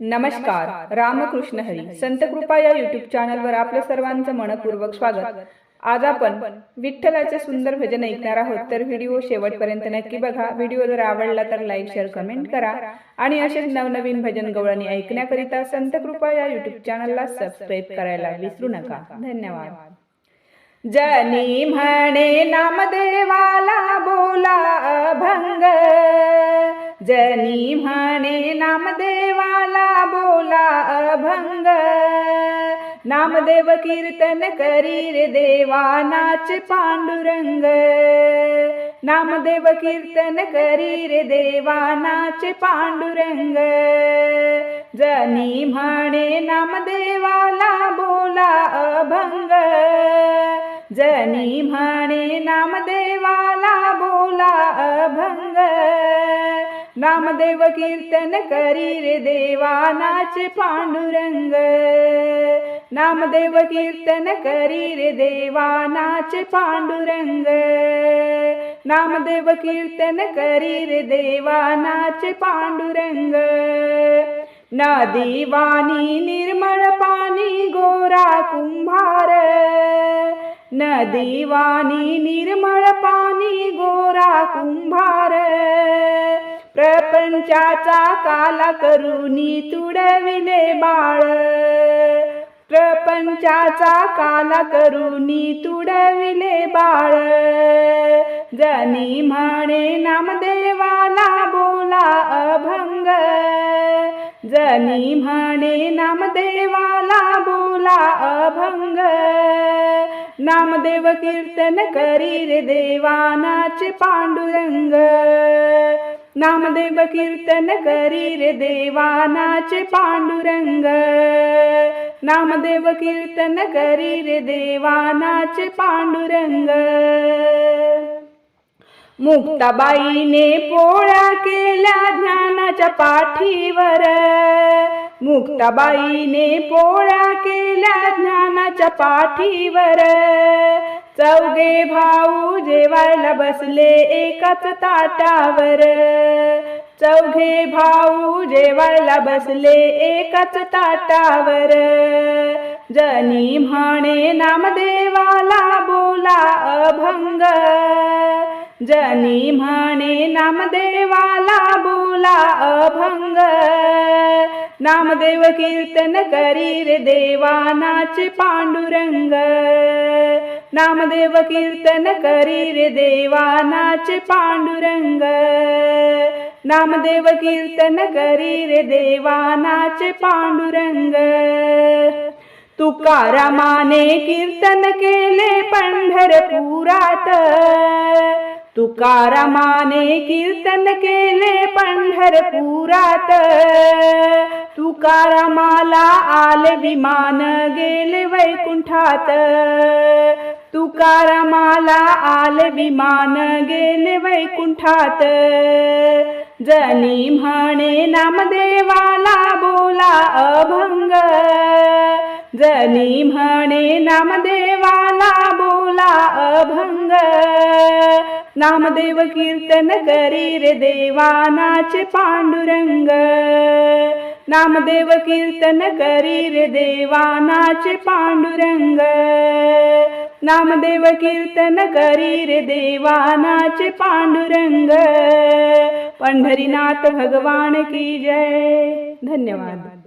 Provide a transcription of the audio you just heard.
नमस्कार. रामकृष्ण हरी. संत कृपा या युट्यूब चॅनलवर आपलं सर्वांचं मनपूर्वक स्वागत. आज आपण विठ्ठलाचे सुंदर भजन ऐकणार आहोत. तर व्हिडिओ शेवटपर्यंत नक्की बघा. व्हिडिओ जर आवडला तर लाईक शेअर कमेंट करा. आणि असेच नवनवीन भजन गवळणी ऐकण्याकरिता संत कृपा या युट्यूब चॅनलला सबस्क्राईब करायला विसरू नका. धन्यवाद. जनी म्हणे नामदेवाला बोला अभंग. जनी म्हणे नामदेवाला बोला अभंग. नामदेव कीर्तन करी रे देवा नाच पांडुरंग. नामदेव कीर्तन करी रे देवा नाच पांडुरंग. जनी म्हणे नामदेवाला बोला अभंग. जनी म्हणे नामदेवाला बोला अभंग. नामदेव कीर्तन करी रे देवा नाच पांडुरंग. नामदेव कीर्तन करी रे देवा नाच पांडुरंग. नामदेव कीर्तन करी रे देवा नाच पांडुरंग. नदी वाणी निर्मळ पाणी गोरा कुंभार. नदी वाणी निर्मळ पाणी गोरा कुंभार. प्रपंचाचा काला करुनी तुडविले बाळ. प्रपंचाचा काला करुनी तुडविले बाळ. जनी म्हणे नामदेवाला बोला अभंग. जनी म्हणे नामदेवाला बोला अभंग. नामदेव कीर्तन करी रे देवानाचे पांडुरंग. नामदेव कीर्तन करी रे देवानाचे पांडुरंग. नामदेव कीर्तन करी रे देवानाचे पांडुरंग. मुक्ताबाईने पोळ्या केल्या ज्ञानाच्या पाठीवर. मुक्ताबाईने पोळ्या केल्या ज्ञानाच्या पाठीवर. चौघे भाऊ जेवायला बसले एकाच ताटावर. चौघे भाऊ जेवायला बसले एकाच ताटावर. जनी म्हणे नामदेवाला बोला अभंग. जनी म्हणे नामदेवाला बोला अभंग. नामदेव कीर्तन करी रे देवा पांडुरंग. नामदेव कीर्तन करी रे देवा पांडुरंग. नामदेव कीर्तन करी रे देवा पांडुरंग. तुकारामाने कीर्तन केले पंढरपुरात. तुकारामाने कीर्तन केले पंढरपुरात. तुकारामाला आले विमान गेले वैकुंठात. तुकारामाला आले विमान गेले वैकुंठात. जनी म्हणे नामदेवाला बोला अभंग. जनी म्हणे नामदेवाला बोला अभंग. नामदेव कीर्तन करी रे देवा पांडुरंग. नामदेव कीर्तन करी रे देवा पांडुरंग. नामदेव कीर्तन करी रे देवा पांडुरंग. पंढरीनाथ भगवान की जय. धन्यवाद.